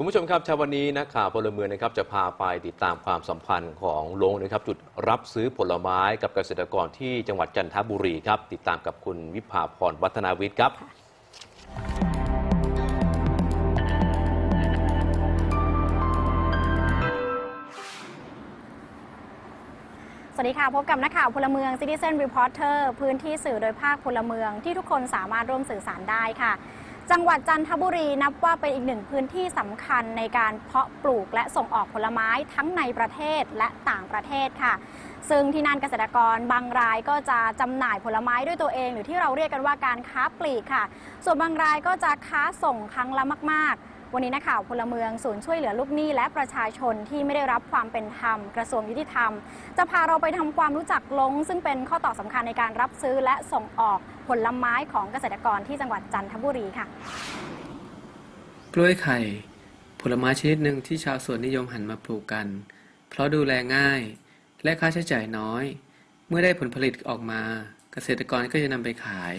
คุณผู้ชมครับเช้าวันนี้นักข่าวพลเมืองนะครับจะพาไปติดตามความสัมพันธ์ของโรงนะครับจุดรับซื้อผลไม้กับเกษตรกรที่จังหวัดจันทบุรีครับ ติดตามกับคุณวิภาพรวัฒนาวิทย์ครับ สวัสดีค่ะ พบกับนักข่าวพลเมือง Citizen Reporter พื้นที่สื่อโดยภาคพลเมืองที่ทุกคนสามารถร่วมสื่อสารได้ค่ะ จังหวัดจันทบุรีนับว่าเป็นอีกหนึ่งพื้นที่สำคัญในการเพาะปลูกและส่งออกผลไม้ทั้งในประเทศและต่างประเทศค่ะ ซึ่งที่นั่นเกษตรกรบางรายก็จะจำหน่ายผลไม้ด้วยตัวเอง หรือที่เราเรียกกันว่าการค้าปลีกค่ะ ส่วนบางรายก็จะค้าส่งครั้งละมาก ๆ วันนี้นักข่าวพลเมืองศูนย์ช่วยเหลือลูกหนี้และประชาชนที่ไม่ได้รับความเป็นธรรมกระทรวงยุติธรรม จะพาเราไปทำความรู้จักลง ซึ่งเป็นข้อต่อสำคัญในการรับซื้อและส่งออกผลไม้ของเกษตรกรที่จังหวัดจันทบุรีค่ะ กล้วยไข่ ผลไม้ชนิดหนึ่งที่ชาวสวนนิยมหันมาปลูกกัน เพราะดูแลง่าย และค่าใช้จ่ายน้อย เมื่อได้ผลผลิตออกมา เกษตรกรก็จะนำไปขาย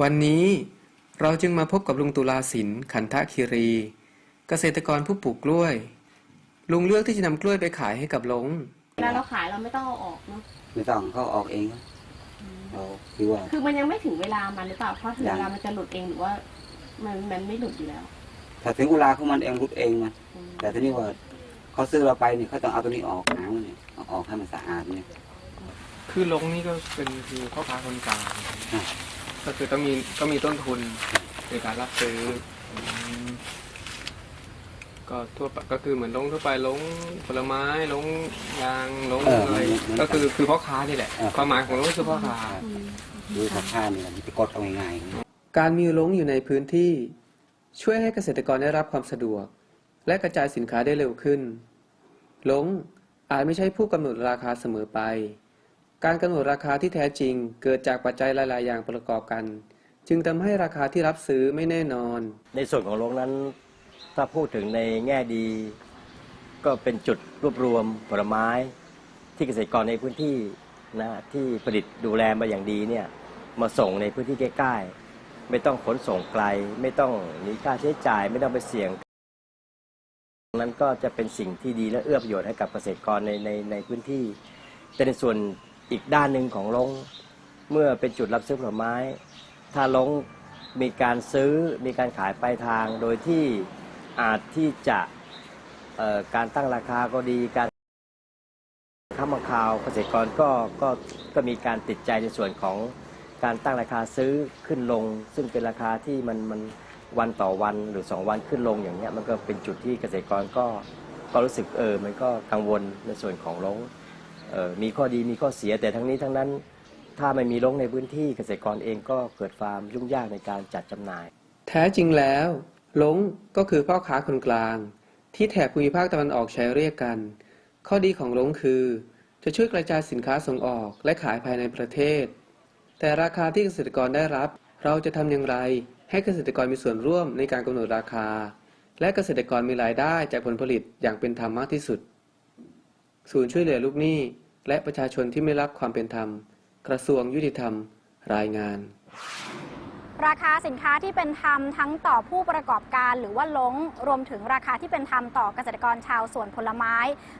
วันนี้ เราจึงมาพบกับลุงตุลาสินขันทะคีรี เกษตรกรผู้ปลูกกล้วย ลุงเลือกที่จะนำกล้วยไปขายให้กับลงเวลาเราขายเราไม่ต้องเอาออกเนาะไม่ต้องเขาออกเองเราคือว่า คือมันยังไม่ถึงเวลามันหรือเปล่าเพราะถึงยังเวลามันจะหลุดเองหรือว่า มันมันไม่หลุดอยู่แล้ว ถ้าถึงเวลาของมันเองรุดเองมันอืมแต่ทีนี้ว่าเขาซื้อเราไปนี่เขาต้องเอาตัวนี้ออกหางมันนี่เอาออกให้มันสะอาดเนี่ย คือลงนี่ก็เป็นคือพ่อค้าคนกลางอะ ก็คือต้องมีก็มีต้นทุนในการรับซื้ออืมก็ทั่วไปก็คือเหมือนลงทั่วไปลงผลไม้ลงยางลงเอออะไรมันมันก็คือคือพ่อค้านี่แหละเออ ความหมายของลงก็คือพ่อค้าอืมดูสภาพนี่แหละมันจะกดเอาง่ายๆ การมีลงอยู่ในพื้นที่ช่วยให้เกษตรกรได้รับความสะดวก และกระจายสินค้าได้เร็วขึ้นลงอาจไม่ใช่ผู้กำหนดราคาเสมอไป การกำหนดราคาที่แท้จริง เกิดจากปัจจัยหลาย ๆ อย่างประกอบกัน จึงทำให้ราคาที่รับซื้อไม่แน่นอน ในส่วนของโรงนั้นถ้าพูดถึงในแง่ดี ก็เป็นจุดรวบรวมผลไม้ที่เกษตรกรในพื้นที่นะที่ผลิตดูแลมาอย่างดีเนี่ยมาส่งในพื้นที่ใกล้ๆไม่ต้องขนส่งไกล ไม่ต้องมีค่าใช้จ่าย ไม่ต้องไปเสี่ยงนั้นก็จะเป็นสิ่งที่ดีและเอื้อประโยชน์ให้กับเกษตรกรในในในพื้นที่แต่ในส่วน อีกด้านหนึ่งของลงเมื่อเป็นจุดรับซื้อผลไม้ ถ้าลงมีการซื้อมีการขายปลายทางโดยที่อาจที่จะการตั้งราคาก็ดีการค้ามาคาวเกษตรกรก็ก็ก็มีการติดใจในส่วนของการตั้งราคาซื้อขึ้นลง ซึ่งเป็นราคาที่มันมันวันต่อวันหรือสองวันขึ้นลงอย่างเงี้ยมันก็เป็นจุดที่เกษตรกรก็ก็รู้สึกเออมันก็กังวลในส่วนของลง มีข้อดีมีข้อเสียแต่ทั้งนี้ทั้งนั้น ถ้าไม่มีลงในพื้นที่เกษตรกรเองก็เกิดความยุ่งยากในการจัดจำหน่าย แท้จริงแล้วลงก็คือพ่อค้าคนกลาง ที่แถบภูมิภาคตะวันออกใช้เรียกกัน ข้อดีของลงคือ จะช่วยกระจายสินค้าส่งออกและขายภายในประเทศ แต่ราคาที่เกษตรกรได้รับ เราจะทำอย่างไร ให้เกษตรกรมีส่วนร่วมในการกำหนดราคา และเกษตรกรมีรายได้จากผลผลิตอย่างเป็นธรรมมากที่สุด ศูนย์ช่วยเหลือลูกหนี้ และประชาชนที่ไม่รับความเป็นธรรม กระทรวงยุติธรรม รายงาน ราคาสินค้าที่เป็นธรรมทั้งต่อผู้ประกอบการหรือว่าลงรวมถึงราคาที่เป็นธรรมต่อเกษตรกรชาวสวนผลไม้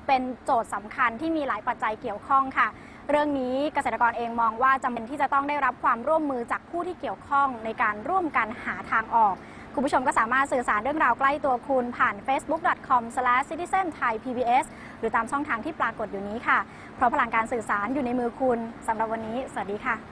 เป็นโจทย์สำคัญที่มีหลายปัจจัยเกี่ยวข้องค่ะเรื่องนี้เกษตรกรเองมองว่าจำเป็นที่จะต้องได้รับความร่วมมือจากผู้ที่เกี่ยวข้องในการร่วมกันหาทางออก คุณผู้ชมก็สามารถสื่อสารเรื่องราวใกล้ตัวคุณผ่าน facebook.com/citizenthai.pbs หรือตามช่องทางที่ปรากฏอยู่นี้ค่ะ เพราะพลังการสื่อสารอยู่ในมือคุณสำหรับวันนี้ สวัสดีค่ะ